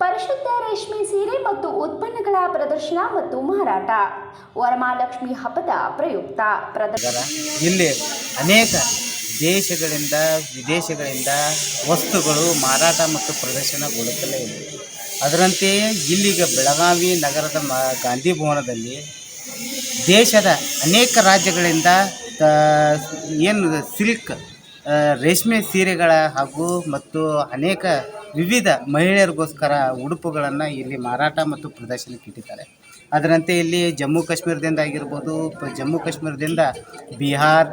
ಪರಿಶುದ್ಧ ರೇಷ್ಮೆ ಸೀರೆ ಮತ್ತು ಉತ್ಪನ್ನಗಳ ಪ್ರದರ್ಶನ ಮತ್ತು ಮಾರಾಟ. ವರಮಹಾಲಕ್ಷ್ಮಿ ಹಬ್ಬದ ಪ್ರಯುಕ್ತ ಪ್ರದರ್ಶನ. ಇಲ್ಲಿ ಅನೇಕ ದೇಶಗಳಿಂದ, ವಿದೇಶಗಳಿಂದ ವಸ್ತುಗಳು ಮಾರಾಟ ಮತ್ತು ಪ್ರದರ್ಶನಗೊಳ್ಳುತ್ತಲೇ ಇದೆ. ಅದರಂತೆಯೇ ಇಲ್ಲಿಗೆ ಬೆಳಗಾವಿ ನಗರದ ಗಾಂಧಿ ಭವನದಲ್ಲಿ ದೇಶದ ಅನೇಕ ರಾಜ್ಯಗಳಿಂದ ಏನು, ಸಿಲ್ಕ್ ರೇಷ್ಮೆ ಸೀರೆಗಳ ಹಾಗೂ ಮತ್ತು ಅನೇಕ ವಿವಿಧ ಮಹಿಳೆಯರಿಗೋಸ್ಕರ ಉಡುಪುಗಳನ್ನು ಇಲ್ಲಿ ಮಾರಾಟ ಮತ್ತು ಪ್ರದರ್ಶನಕ್ಕೆ ಇಟ್ಟಿದ್ದಾರೆ. ಅದರಂತೆ ಇಲ್ಲಿ ಜಮ್ಮು ಕಾಶ್ಮೀರದಿಂದ ಆಗಿರ್ಬೋದು ಜಮ್ಮು ಕಾಶ್ಮೀರದಿಂದ ಬಿಹಾರ್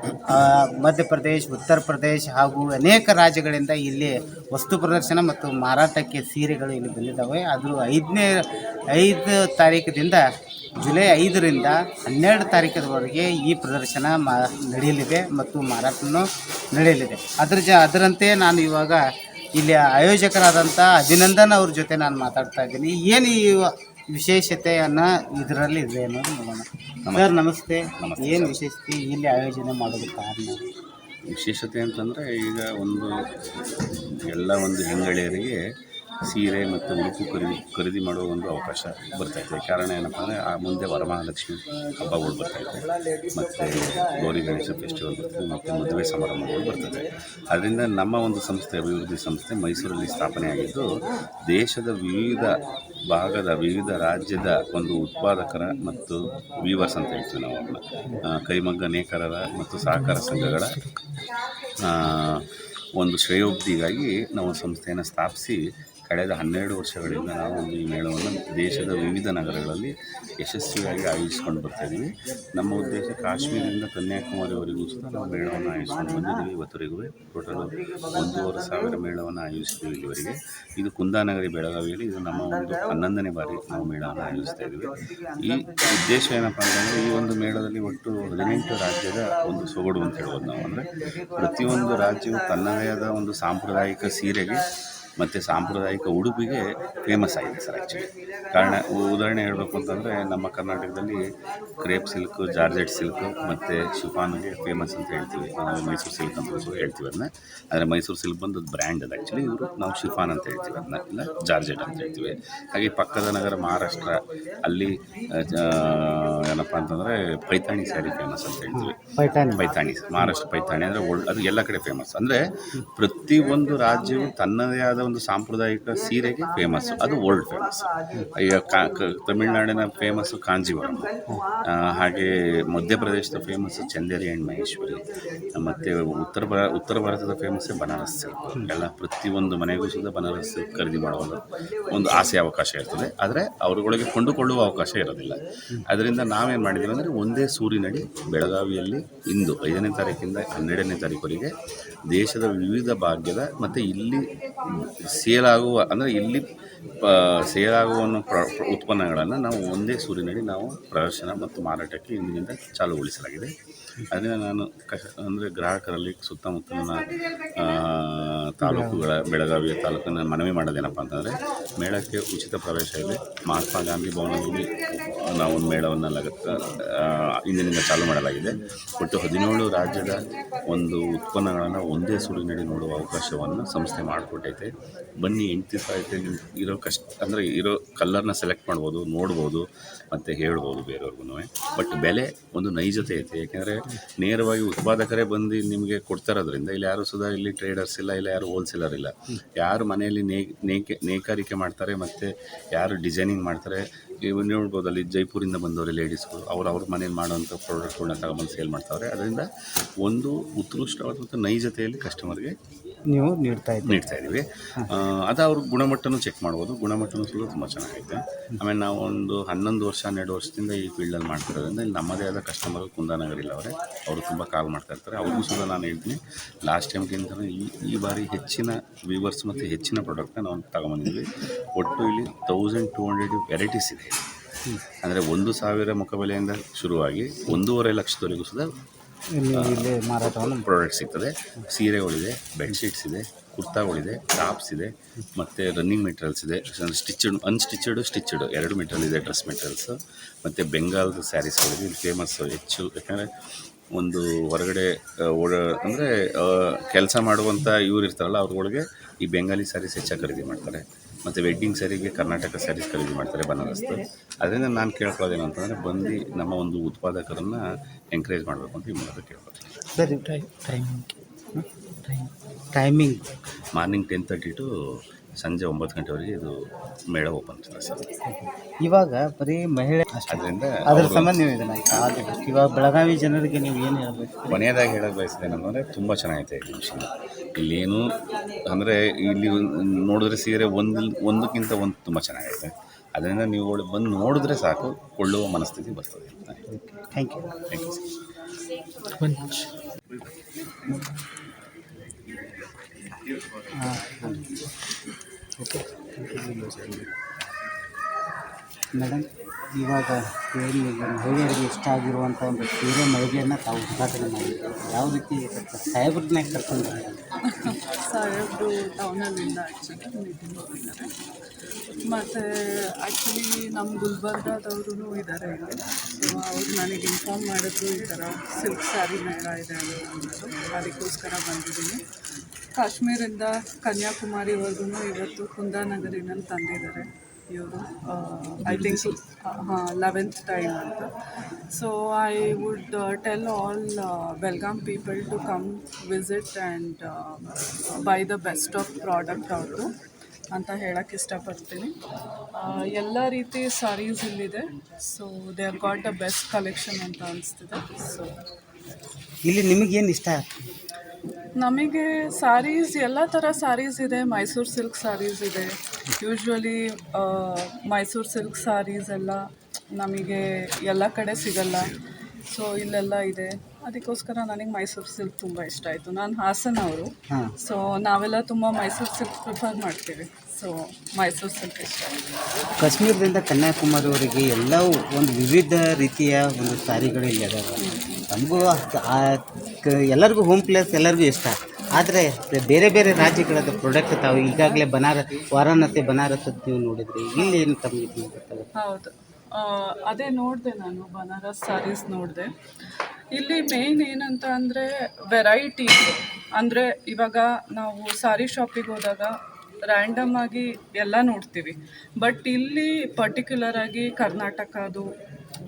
ಮಧ್ಯಪ್ರದೇಶ್, ಉತ್ತರ ಪ್ರದೇಶ್ ಹಾಗೂ ಅನೇಕ ರಾಜ್ಯಗಳಿಂದ ಇಲ್ಲಿ ವಸ್ತು ಪ್ರದರ್ಶನ ಮತ್ತು ಮಾರಾಟಕ್ಕೆ ಸೀರೆಗಳು ಇಲ್ಲಿ ಬಂದಿದ್ದಾವೆ. ಆದರೂ ಐದನೇ, ಐದು ತಾರೀಕಿನಿಂದ ಜುಲೈ ಐದರಿಂದ ಹನ್ನೆರಡು ತಾರೀಕಿನವರೆಗೆ ಈ ಪ್ರದರ್ಶನ ಮಾ, ನಡೆಯಲಿದೆ ಮತ್ತು ಮಾರಾಟನೂ ನಡೆಯಲಿದೆ. ಅದರ ಜ, ಅದರಂತೆ ನಾನು ಇವಾಗ ಇಲ್ಲಿ ಆಯೋಜಕರಾದಂಥ ಅಭಿನಂದನ್ ಅವ್ರ ಜೊತೆ ನಾನು ಮಾತಾಡ್ತಾ ಇದ್ದೀನಿ. ಏನು ಈ ವಿಶೇಷತೆಯನ್ನು ಇದರಲ್ಲಿ ಇದೆ ಅನ್ನೋದು ನೋಡೋಣ. ಸರ್ ನಮಸ್ತೆ. ಏನು ವಿಶೇಷತೆ ಇಲ್ಲಿ ಆಯೋಜನೆ ಮಾಡೋದು ಕಾರಣ? ವಿಶೇಷತೆ ಅಂತಂದರೆ ಈಗ ಒಂದು ಎಲ್ಲ ಒಂದು ಹೆಂಗಳಿಯರಿಗೆ ಸೀರೆ ಮತ್ತು ಉಡುಪು ಖರೀದಿ ಖರೀದಿ ಮಾಡುವ ಒಂದು ಅವಕಾಶ ಬರ್ತಾಯಿದೆ ಕಾರಣ ಏನಪ್ಪ ಅಂದರೆ, ಆ ಮುಂದೆ ವರಮಹಾಲಕ್ಷ್ಮಿ ಹಬ್ಬಗಳು ಬರ್ತಾಯಿದೆ ಮತ್ತು ಗೌರಿ ಗಣೇಶ ಫೆಸ್ಟಿವಲ್ ಬರ್ತದೆ ಮತ್ತು ಮದುವೆ ಸಮಾರಂಭಗಳು ಬರ್ತದೆ ಅದರಿಂದ ನಮ್ಮ ಒಂದು ಸಂಸ್ಥೆ, ಅಭಿವೃದ್ಧಿ ಸಂಸ್ಥೆ ಮೈಸೂರಲ್ಲಿ ಸ್ಥಾಪನೆಯಾಗಿದ್ದು ದೇಶದ ವಿವಿಧ ಭಾಗದ, ವಿವಿಧ ರಾಜ್ಯದ ಒಂದು ಉತ್ಪಾದಕರ ಮತ್ತು ವೀವರ್ಸ್ ಅಂತ ಹೇಳ್ತೀವಿ ನಾವು ಅವ್ರನ್ನ ಕೈಮಗ್ಗ ನೇಕಾರರ ಮತ್ತು ಸಹಕಾರ ಸಂಘಗಳ ಒಂದು ಶ್ರೇಯೋಬ್ಧಿಗಾಗಿ ನಾವು ಸಂಸ್ಥೆಯನ್ನು ಸ್ಥಾಪಿಸಿ ಕಳೆದ ಹನ್ನೆರಡು ವರ್ಷಗಳಿಂದ ನಾವು ಈ ಮೇಳವನ್ನು ದೇಶದ ವಿವಿಧ ನಗರಗಳಲ್ಲಿ ಯಶಸ್ವಿಯಾಗಿ ಆಯೋಜಿಸ್ಕೊಂಡು ಬರ್ತಾಯಿದ್ದೀವಿ ನಮ್ಮ ಉದ್ದೇಶ ಕಾಶ್ಮೀರದಿಂದ ಕನ್ಯಾಕುಮಾರಿವರೆಗೂ ಸಹ ನಾವು ಮೇಳವನ್ನು ಆಯೋಜಿಸ್ಕೊಂಡು ಬಂದಿದ್ದೀವಿ. ಇವತ್ತರೆಗೂ ಟೋಟಲ್ ಒಂದೂವರೆ ಸಾವಿರ ಮೇಳವನ್ನು ಆಯೋಜಿಸ್ತೀವಿ ಇಲ್ಲಿವರೆಗೆ ಇದು ಕುಂದಾನಗರಿ ಬೆಳಗಾವಿಯಲ್ಲಿ ಇದು ನಮ್ಮ ಒಂದು ಹನ್ನೊಂದನೇ ಬಾರಿ ನಾವು ಮೇಳವನ್ನು ಆಯೋಜಿಸ್ತಾ ಇದ್ದೀವಿ. ಈ ಉದ್ದೇಶ ಏನಪ್ಪ ಅಂತಂದರೆ ಈ ಒಂದು ಮೇಳದಲ್ಲಿ ಒಟ್ಟು ಹದಿನೆಂಟು ರಾಜ್ಯದ ಒಂದು ಸೊಗಡು ಅಂತ ಹೇಳ್ಬೋದು ನಾವು. ಅಂದರೆ ಪ್ರತಿಯೊಂದು ರಾಜ್ಯವು ತನ್ನದೇ ಆದ ಒಂದು ಸಾಂಪ್ರದಾಯಿಕ ಸೀರೆಗೆ ಮತ್ತು ಸಾಂಪ್ರದಾಯಿಕ ಉಡುಪಿಗೆ ಫೇಮಸ್ ಆಗಿದೆ ಸರ್ ಆ್ಯಕ್ಚುಲಿ ಕಾರಣ ಉದಾಹರಣೆ ಹೇಳಬೇಕು ಅಂತಂದರೆ ನಮ್ಮ ಕರ್ನಾಟಕದಲ್ಲಿ ಕ್ರೇಪ್ ಸಿಲ್ಕ್ ಜಾರ್ಜೆಟ್ ಸಿಲ್ಕ್ ಮತ್ತು ಶಿಫಾನ್ಗೆ ಫೇಮಸ್ ಅಂತ ಹೇಳ್ತೀವಿ. ನಾವು ಮೈಸೂರು ಸಿಲ್ಕ್ ಅಂತ ಹೇಳ್ತೀವಿ ಅದನ್ನ. ಆದರೆ ಮೈಸೂರು ಸಿಲ್ಕ್ ಬಂದು ಬ್ರ್ಯಾಂಡ್ ಅದು ಆ್ಯಕ್ಚುಲಿ ಇವರು ನಾವು ಶಿಫಾನ್ ಅಂತ ಹೇಳ್ತೀವಿ ಅದನ್ನ. ಇಲ್ಲ ಜಾರ್ಜೆಟ್ ಅಂತ ಹೇಳ್ತೀವಿ. ಹಾಗೆ ಪಕ್ಕದ ನಗರ ಮಹಾರಾಷ್ಟ್ರ ಅಲ್ಲಿ ಏನಪ್ಪ ಅಂತಂದರೆ ಪೈತಾಣಿ ಸ್ಯಾರಿ ಫೇಮಸ್ ಅಂತ ಹೇಳ್ತೀವಿ. ಪೈತಾಣಿ. ಪೈತಾಣಿ ಮಹಾರಾಷ್ಟ್ರ ಪೈತಾಣಿ ಅಂದರೆ ಅದು ಎಲ್ಲ ಕಡೆ ಫೇಮಸ್ ಅಂದರೆ ಪ್ರತಿಯೊಂದು ರಾಜ್ಯವು ತನ್ನದೇ ಆದ ಒಂದು ಸಾಂಪ್ರದಾಯಿಕ ಸೀರೆಗೆ ಫೇಮಸ್ ಅದು ವರ್ಲ್ಡ್ ಫೇಮಸ್ ಈಗ ಕಾ ತಮಿಳ್ನಾಡಿನ ಫೇಮಸ್ಸು ಕಾಂಜೀವರಂ. ಹಾಗೆ ಮಧ್ಯಪ್ರದೇಶದ ಫೇಮಸ್ ಚಂದೇರಿ ಆ್ಯಂಡ್ ಮಹೇಶ್ವರಿ. ಮತ್ತು ಉತ್ತರ ಉತ್ತರ ಭಾರತದ ಫೇಮಸ್ ಬನಾರಸ್ ಸಿಲ್ಕ್ ಎಲ್ಲ ಪ್ರತಿಯೊಂದು ಮನೆಗೂ ಸುದ ಬನಾರಸ್ ಸಿಲ್ಕ್ ಖರೀದಿ ಮಾಡುವ ಒಂದು- ಒಂದು ಆಸೆ ಅವಕಾಶ ಇರ್ತದೆ. ಆದರೆ ಅವರುಗಳಿಗೆ ಕೊಂಡುಕೊಳ್ಳುವ ಅವಕಾಶ ಇರೋದಿಲ್ಲ. ಅದರಿಂದ ನಾವೇನು ಮಾಡಿದ್ದೀವಿ ಅಂದರೆ ಒಂದೇ ಸೂರಿನಡಿ ಬೆಳಗಾವಿಯಲ್ಲಿ ಇಂದು ಐದನೇ ತಾರೀಕಿಂದ ಹನ್ನೆರಡನೇ ತಾರೀಕುವರೆಗೆ ದೇಶದ ವಿವಿಧ ಭಾಗ್ಯದ ಮತ್ತು ಇಲ್ಲಿ ಸೇಲ್ ಆಗುವ ಅಂದರೆ ಇಲ್ಲಿ ಸೇಲಾಗುವ ಉತ್ಪನ್ನಗಳನ್ನು ನಾವು ಒಂದೇ ಸೂರಿನಡಿ ನಾವು ಪ್ರದರ್ಶನ ಮತ್ತು ಮಾರಾಟಕ್ಕೆ ಇಂದಿನಿಂದ ಚಾಲುಗೊಳಿಸಲಾಗಿದೆ. ಅದರಿಂದ ನಾನು ಕ, ಅಂದರೆ ಗ್ರಾಹಕರಲ್ಲಿ ಸುತ್ತಮುತ್ತಲಿನ ತಾಲೂಕುಗಳ ಬೆಳಗಾವಿಯ ತಾಲೂಕನ್ನು ಮನವಿ ಮಾಡೋದೇನಪ್ಪ ಅಂತಂದರೆ, ಮೇಳಕ್ಕೆ ಉಚಿತ ಪ್ರವೇಶ ಇದೆ. ಮಹಾತ್ಮ ಗಾಂಧಿ ಭವನದಲ್ಲಿ ನಾವು ಮೇಳವನ್ನು ಲಗತ್ತ ಇಂದಿನಿಂದ ಚಾಲೂ ಮಾಡಲಾಗಿದೆ. ಒಟ್ಟು ಹದಿನೇಳು ರಾಜ್ಯದ ಒಂದು ಉತ್ಪನ್ನಗಳನ್ನು ಒಂದೇ ಸುಳಿನಡಿ ನೋಡುವ ಅವಕಾಶವನ್ನು ಸಂಸ್ಥೆ ಮಾಡಿಕೊಟ್ಟೈತೆ. ಬನ್ನಿ ಎಂಟು ದಿವಸ ಇರೋ ಕಷ್ಟ, ಅಂದರೆ ಇರೋ ಕಲ್ಲರ್ನ ಸೆಲೆಕ್ಟ್ ಮಾಡ್ಬೋದು, ನೋಡ್ಬೋದು ಮತ್ತು ಹೇಳ್ಬೋದು ಬೇರೆಯವ್ರಿಗೂ ಬಟ್ ಬೆಲೆ ಒಂದು ನೈಜತೆ ಐತೆ. ಯಾಕೆಂದರೆ ನೇರವಾಗಿ ಉತ್ಪಾದಕರೇ ಬಂದು ನಿಮಗೆ ಕೊಡ್ತಾರೋದ್ರಿಂದ ಇಲ್ಲಿ ಯಾರು ಸುಧಾ ಇಲ್ಲಿ ಟ್ರೇಡರ್ಸ್ ಇಲ್ಲ ಇಲ್ಲ ಯಾರು ಹೋಲ್ಸೇಲರ್ ಇಲ್ಲ. ಯಾರು ಮನೆಯಲ್ಲಿ ನೇಕೆ, ನೇಕಾರಿಕೆ ಮಾಡ್ತಾರೆ ಮತ್ತು ಯಾರು ಡಿಸೈನಿಂಗ್ ಮಾಡ್ತಾರೆ. ಇವು ನೋಡ್ಬೋದು ಅಲ್ಲಿ ಜೈಪುರಿಂದ ಬಂದವರು ಲೇಡೀಸ್ಗಳು ಅವ್ರು ಅವ್ರ ಮನೇಲಿ ಮಾಡೋವಂಥ ಪ್ರಾಡಕ್ಟ್ಗಳನ್ನ ತಗೊಂಬಂದು ಸೇಲ್ ಮಾಡ್ತಾವ್ರೆ. ಅದರಿಂದ ಒಂದು ಉತ್ಕೃಷ್ಟವಾದಂಥ ನೈಜತೆಯಲ್ಲಿ ಕಸ್ಟಮರ್ಗೆ ನೀವು ನೀಡ್ತಾ ಇದ್ದೀವಿ ನೀಡ್ತಾ ಇದ್ದೀವಿ. ಅದು ಅವ್ರ ಗುಣಮಟ್ಟನೂ ಚೆಕ್ ಮಾಡ್ಬೋದು. ಗುಣಮಟ್ಟನೂ ಸಹ ತುಂಬ ಚೆನ್ನಾಗೈತೆ. ಆಮೇಲೆ ನಾವು ಒಂದು ಹನ್ನೊಂದು ವರ್ಷ ಹನ್ನೆರಡು ವರ್ಷದಿಂದ ಈ ಫೀಲ್ಡಲ್ಲಿ ಮಾಡ್ತಿರೋದ್ರಿಂದ ಇಲ್ಲಿ ನಮ್ಮದೇ ಆದ ಕಸ್ಟಮರ್ ಕುಂದಾನಗರಿಲ್ಲ ಅವರೇ. ಅವರು ತುಂಬ ಕಾಲ್ ಮಾಡ್ತಾ ಇರ್ತಾರೆ. ಅವ್ರಿಗೂ ಸಹ ನಾನು ಹೇಳ್ತೀನಿ. ಲಾಸ್ಟ್ ಟೈಮ್ಗಿಂತ ಈ ಈ ಬಾರಿ ಹೆಚ್ಚಿನ ವ್ಯೂವರ್ಸ್ ಮತ್ತು ಹೆಚ್ಚಿನ ಪ್ರಾಡಕ್ಟ್ನ ನಾವು ತಗೊಂಬಂದಿದ್ವಿ. ಒಟ್ಟು ಇಲ್ಲಿ ತೌಸಂಡ್ ಟೂ ಹಂಡ್ರೆಡ್ ವೆರೈಟೀಸ್ ಇದೆ. ಅಂದರೆ ಒಂದು ಸಾವಿರ ಮುಖಬೆಲೆಯಿಂದ ಶುರುವಾಗಿ ಒಂದೂವರೆ ಲಕ್ಷದವರೆಗೂ ಸುದ ನೀವು ಇಲ್ಲಿ ಮಾರಾಟವನ್ನು ಪ್ರಾಡಕ್ಟ್ ಸಿಗ್ತದೆ. ಸೀರೆಗಳಿದೆ ಬೆಡ್ಶೀಟ್ಸ್ ಇದೆ, ಕುರ್ತಾಗಳಿದೆ ಟಾಪ್ಸ್ ಇದೆ, ಮತ್ತು ರನ್ನಿಂಗ್ ಮೆಟೀರಿಯಲ್ಸ್ ಇದೆ. ಸ್ಟಿಚಡ್ ಅನ್ಸ್ಟಿಚಡ್ ಸ್ಟಿಚ್ಡ್ ಎರಡು ಮೆಟೀರಿಯಲ್ ಇದೆ ಡ್ರೆಸ್ ಮೆಟೀರಿಯಲ್ಸ್ ಮತ್ತು ಬೆಂಗಾಲ್ದು ಸ್ಯಾರೀಸ್ಗಳಿದೆ ಇಲ್ಲಿ ಫೇಮಸ್ಸು ಹೆಚ್ಚು. ಯಾಕಂದರೆ ಒಂದು ಹೊರಗಡೆ ಓಡ, ಅಂದರೆ ಕೆಲಸ ಮಾಡುವಂಥ ಇವ್ರು ಇರ್ತಾರಲ್ಲ, ಅವ್ರಗಳಿಗೆ ಈ ಬೆಂಗಾಲಿ ಸ್ಯಾರೀಸ್ ಹೆಚ್ಚಾಗಿ ಖರೀದಿ ಮಾಡ್ತಾರೆ. ಮತ್ತು ವೆಡ್ಡಿಂಗ್ ಸ್ಯಾರಿಗೆ ಕರ್ನಾಟಕ ಸ್ಯಾರೀಸ್ ಖರೀದಿ ಮಾಡ್ತಾರೆ ಬನಾರಸ್ದು ಅದರಿಂದ ನಾನು ಕೇಳ್ಕೊಳ್ಳೋದೇನು ಅಂತಂದರೆ ಬಂದು ನಮ್ಮ ಒಂದು ಉತ್ಪಾದಕರನ್ನು ಎಂಕರೇಜ್ ಮಾಡಬೇಕು ಅಂತ ಈ ಮೂಲಕ ಕೇಳ್ಕೊಳ್ತೀನಿ. Sir timing timing morning ten thirty to ಸಂಜೆ ಒಂಬತ್ತು ಗಂಟೆವರೆಗೆ ಇದು ಮೇಳ ಓಪನ್ ಇರ್ತದೆ ಸರ್. ಇವಾಗ ಬರೀ ಮಹಿಳೆ ಅದರಿಂದ ಅದ್ರ ಸಂಬಂಧ ನೀವು ಇದನ್ನ ಇವಾಗ ಬೆಳಗಾವಿ ಜನರಿಗೆ ನೀವು ಏನು ಹೇಳಬೇಕು? ಕೊನೆಯದಾಗಿ ಹೇಳೋಕೆ ಬಯಸಿದ್ದೇನೆಂದರೆ ತುಂಬ ಚೆನ್ನಾಗೈತೆ ಈ ಮಿಷನ್ ಇಲ್ಲೇನು ಅಂದರೆ ಇಲ್ಲಿ ನೋಡಿದ್ರೆ ಸೀರೆ ಒಂದು ಒಂದಕ್ಕಿಂತ ಒಂದು ತುಂಬ ಚೆನ್ನಾಗೈತೆ. ಅದರಿಂದ ನೀವು ಬಂದು ನೋಡಿದ್ರೆ ಸಾಕು ಕೊಳ್ಳುವ ಮನಸ್ಥಿತಿ ಬರ್ತದೆ thank you thank you sir madam, ಇವಾಗ ಮಹಿಳೆಯರಿಗೆ ಇಷ್ಟ ಆಗಿರುವಂಥ ಒಂದು ಸೀರೆ ಮಳಿಗೆಯನ್ನು ತಾವು ಉದ್ಘಾಟನೆ ಮಾಡಿದ್ದೀವಿ ಯಾವ ರೀತಿ ಸಾಹೇಬ್ರನ್ನ ಕರ್ಕೊಂಡು ಸಾಹೇಬ್ರು ಟೌನಲ್ಲಿಂದ ಆ್ಯಕ್ಚುಲಿ ಮತ್ತು ಆ್ಯಕ್ಚುಲಿ ನಮ್ಮ ಗುಲ್ಬರ್ಗಾದವರು ಇದ್ದಾರೆ ಇಲ್ಲಿ. ಸೊ ಅವ್ರು ನನಗೆ ಇನ್ಫಾರ್ಮ್ ಮಾಡಿದ್ರು ಈ ಥರ ಸಿಲ್ಕ್ ಸ್ಯಾರಿ ಮೇಳ ಇದೆ ಅಂದ್ಬಿಟ್ಟು ಅದಕ್ಕೋಸ್ಕರ ಬಂದಿದ್ದೀನಿ. ಕಾಶ್ಮೀರಿಂದ ಕನ್ಯಾಕುಮಾರಿವರೆಗೂ ಇವತ್ತು ಕುಂದಾನಗರಿನಲ್ಲಿ ತಂದಿದ್ದಾರೆ ಇವರು. ಐ ಥಿಂಕ್ ಹಾಂ ಲೆವೆಂತ್ ಟೈಮ್ ಅಂತ. So I would tell all Belgaum people to come visit and buy the best of product ಅವ್ರದ್ದು ಅಂತ ಹೇಳಕ್ಕೆ ಇಷ್ಟಪಡ್ತೀನಿ. ಎಲ್ಲ ರೀತಿ ಸಾರೀಸ್ ಇಲ್ಲಿದೆ. So they are got the best collection ಅಂತ ಅನಿಸ್ತಿದೆ. ಸೊ ಇಲ್ಲಿ ನಿಮಗೇನು ಇಷ್ಟ ನಮಗೆ ಸಾರೀಸ್ ಎಲ್ಲ ಥರ ಸಾರೀಸ್ ಇದೆ. ಮೈಸೂರು ಸಿಲ್ಕ್ ಸಾರೀಸ್ ಇದೆ. ಯೂಶ್ವಲಿ ಮೈಸೂರು ಸಿಲ್ಕ್ ಸಾರೀಸ್ ಎಲ್ಲ ನಮಗೆ ಎಲ್ಲ ಕಡೆ ಸಿಗಲ್ಲ. ಸೊ ಇಲ್ಲೆಲ್ಲ ಇದೆ. ಅದಕ್ಕೋಸ್ಕರ ನನಗೆ ಮೈಸೂರು ಸಿಲ್ಕ್ ತುಂಬ ಇಷ್ಟ ಆಯಿತು. ನಾನು ಹಾಸನ ಅವರು. ಸೊ ನಾವೆಲ್ಲ ತುಂಬ ಮೈಸೂರು ಸಿಲ್ಕ್ ಪ್ರಿಫರ್ ಮಾಡ್ತೀವಿ. ಸೊ ಮೈಸೂರು ಸಿಲ್ಕ್ ಇಷ್ಟ. ಕಾಶ್ಮೀರದಿಂದ ಕನ್ಯಾಕುಮಾರಿವರೆಗೆ ಎಲ್ಲವೂ ಒಂದು ವಿವಿಧ ರೀತಿಯ ಒಂದು ಸಾರಿಗಳು ಇಲ್ಲಿ ಅದಾವೆ ನಮಗೂ ಎಲ್ಲರಿಗೂ ಹೋಮ್ ಪ್ಲೇಸ್ ಎಲ್ಲರಿಗೂ ಇಷ್ಟ. ಆದರೆ ಬೇರೆ ಬೇರೆ ರಾಜ್ಯಗಳದ ಪ್ರಾಡಕ್ಟ್ ತಾವು ಈಗಾಗಲೇ ಬನಾರ ವಾರಾಣಸಿ ಬನಾರಸ್ ನೀವು ನೋಡಿದ್ರಿ ಇಲ್ಲಿ ಏನು ತಮಗೆ ಗೊತ್ತಾಗುತ್ತೆ? ಹೌದು. ಅದೇ ನೋಡಿದೆ ನಾನು ಬನಾರಸ್ ಸ್ಯಾರೀಸ್ ನೋಡಿದೆ. ಇಲ್ಲಿ ಮೇಯ್ನ್ ಏನಂತ ಅಂದರೆ ವೆರೈಟಿ ಅಂದರೆ ಇವಾಗ ನಾವು ಸಾರಿ ಶಾಪಿಗೆ ಹೋದಾಗ ರ್ಯಾಂಡಮ್ ಆಗಿ ಎಲ್ಲ ನೋಡ್ತೀವಿ. ಬಟ್ ಇಲ್ಲಿ ಪರ್ಟಿಕ್ಯುಲರ್ ಆಗಿ ಕರ್ನಾಟಕದು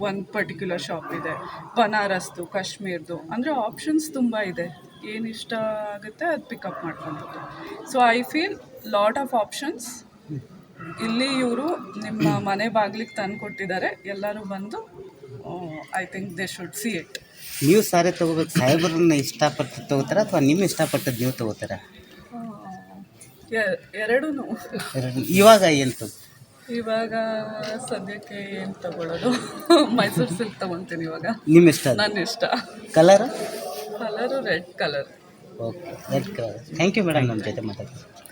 ಒಂದು ಪರ್ಟಿಕ್ಯುಲರ್ ಶಾಪ್ ಇದೆ. ಬನಾರಸ್ದು, ಕಾಶ್ಮೀರ್ದು. ಅಂದರೆ ಆಪ್ಷನ್ಸ್ ತುಂಬ ಇದೆ. ಏನು ಇಷ್ಟ ಆಗುತ್ತೆ ಅದು ಪಿಕಪ್ ಮಾಡ್ಕೊಬೋದು so I feel lot of options ಇಲ್ಲಿ ಇವರು ನಿಮ್ಮ ಮನೆ ಬಾಗಿಲಿಗೆ ತಂದು ಕೊಟ್ಟಿದ್ದಾರೆ. ಎಲ್ಲರೂ ಬಂದು I think they should see it ನೀವು ಸಾರಿ ತಗೋಬೇಕು. ಸಾಹೇಬರನ್ನ ಇಷ್ಟಪಟ್ಟು ತಗೋತಾರ ಅಥವಾ ನಿಮ್ಮ ಇಷ್ಟಪಟ್ಟದ್ದು ನೀವು ತಗೋತಾರ? ಎರಡೂ ಇವಾಗ ಏನು ತಗೋ ಇವಾಗ ಸದ್ಯಕ್ಕೆ ಏನು ತಗೊಳ್ಳೋದು? ಮೈಸೂರು ಸಿಲ್ಕ್ ತಗೊತೀನಿ ಇವಾಗ. ನಿಮ್ಮ ಇಷ್ಟ ನನ್ನ ಇಷ್ಟ. Colour colour red colour okay red colour thank you madam ನಮ್ಮ ಜೊತೆ ಮಾತಾಡ್ತೀನಿ